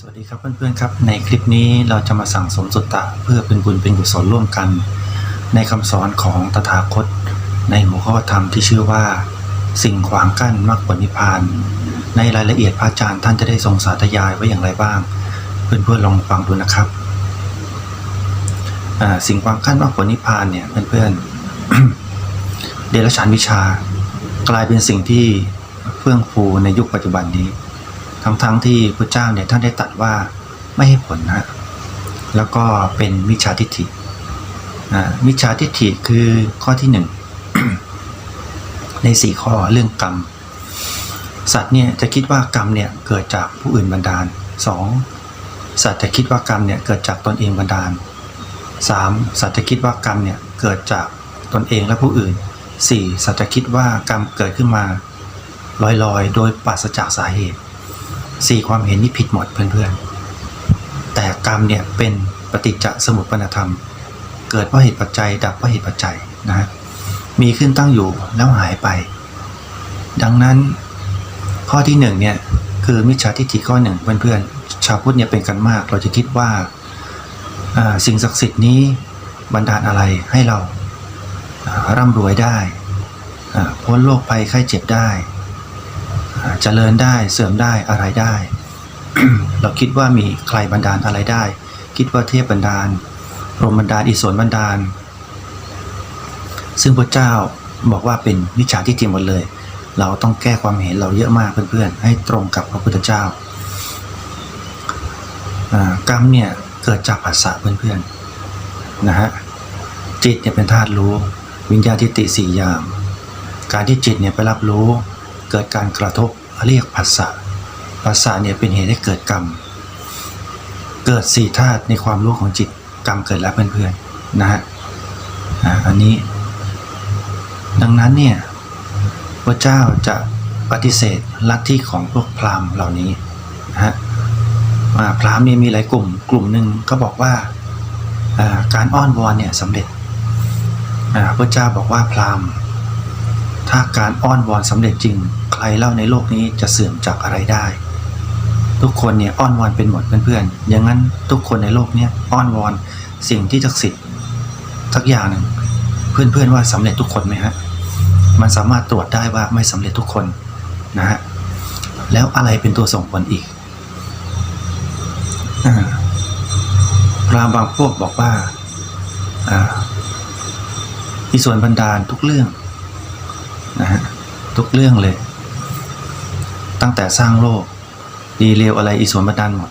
สวัสดีครับเพื่อนๆครับ ในคลิปนี้เราจะมาสั่งสมสุตตะเพื่อเป็นบุญเป็นกุศลร่วมกัน ในคำสอนของตถาคต ในหัวข้อธรรมที่ชื่อว่า สิ่งขวางกั้นมรรคผลนิพพาน ในรายละเอียดพระอาจารย์ท่านจะได้ทรงสาธยายไว้อย่างไรบ้าง เพื่อนๆลองฟังดูนะครับสิ่งขวางกั้นมรรคผลนิพพานเนี่ยเพื่อนๆเดรัจฉานวิชากลายเป็นสิ่งที่เฟื่องฟูในยุคปัจจุบันนี้ ทั้งๆที่พระเจ้าเนี่ยท่านได้ตัดว่าไม่ให้ผลนะแล้วก็เป็นมิจฉาทิฏฐิมิจฉาทิฏฐิคือข้อที่หนึ่งในสี่ข้อเรื่องกรรม สัตว์เนี่ยจะคิดว่ากรรมเนี่ยเกิดจากผู้อื่นบันดาลสองสัตว์จะคิดว่ากรรมเนี่ยเกิดจากตนเองบันดาลสามสัตว์จะคิดว่ากรรมเนี่ยเกิดจากตนเองและผู้อื่นสี่สัตว์จะคิดว่ากรรมเกิดขึ้นมาลอยๆ โดยปราศจากสาเหตุ สี่ความเห็นนี่ผิดหมดเพื่อนๆ แต่กรรมเนี่ยเป็นปฏิจจสมุปนธรรม เกิดเพราะเหตุปัจจัย ดับเพราะเหตุปัจจัยนะ มีขึ้นตั้งอยู่แล้วหายไป ดังนั้นข้อที่หนึ่งเนี่ยคือมิจฉาทิฏฐิข้อหนึ่งเพื่อนๆ ชาวพุทธเนี่ยเป็นกันมาก เราจะคิดว่าสิ่งศักดิ์สิทธิ์นี้บันดาลอะไรให้เราร่ำรวยได้พ้นโรคภัยไข้เจ็บได้ อ่าเจริญได้เสื่อมได้อะไรได้ เราคิดว่ามีใครบันดาลอะไรได้ คิดว่าเทพบันดาลพรหมบันดาลอิศวรบันดาล ซึ่งพระเจ้าบอกว่าเป็นวิชาที่จริงหมดเลย เราต้องแก้ความเห็นเราเยอะมากเพื่อนๆ ให้ตรงกับพระพุทธเจ้าอ่ากรรมเนี่ยเกิดจากภาษาเพื่อนๆนะฮะจิตเนี่ยเป็นธาตุรู้ วิญญาณทิฏฐิสี่อย่าง การที่จิตเนี่ยไปรับรู้ เกิดการกระทบเรียกภาษาภาษาเนี่ยเป็นเหตุให้เกิดกรรม เกิดสี่ธาตุในความรู้ของจิตกรรมเกิดแล้วเพื่อนๆนะฮะอ่าอันนี้ ดังนั้นเนี่ยพระเจ้าจะปฏิเสธลัทธิของพวกพราหมณ์เหล่านี้นะฮะอ่าพราหมณ์เนี่ยมีหลายกลุ่ม กลุ่มหนึ่งก็บอกว่าอ่าการอ้อนวอนเนี่ยสำเร็จอ่าพระเจ้าบอกว่าพราหมณ์ ถ้าการอ้อนวอนสำเร็จจริง ใครเล่าในโลกนี้จะเสื่อมจากอะไรได้ ทุกคนเนี่ยอ้อนวอนเป็นหมดเพื่อนๆอย่างนั้นทุกคนในโลกเนี้อ้อนวอนสิ่งที่ศักดิ์สิทธิ์สักอย่างหนึ่งเพื่อนๆว่าสำเร็จทุกคนไหมฮะมันสามารถตรวจได้ว่าไม่สำเร็จทุกคนนะฮะแล้วอะไรเป็นตัวส่งผลอีกพรามบางพวกบอกว่าอ่ามีส่วนบันดาลทุกเรื่อง นะฮะทุกเรื่องเลย ตั้งแต่สร้างโลก ดีเลวอะไรอีส่วนบันดาลหมด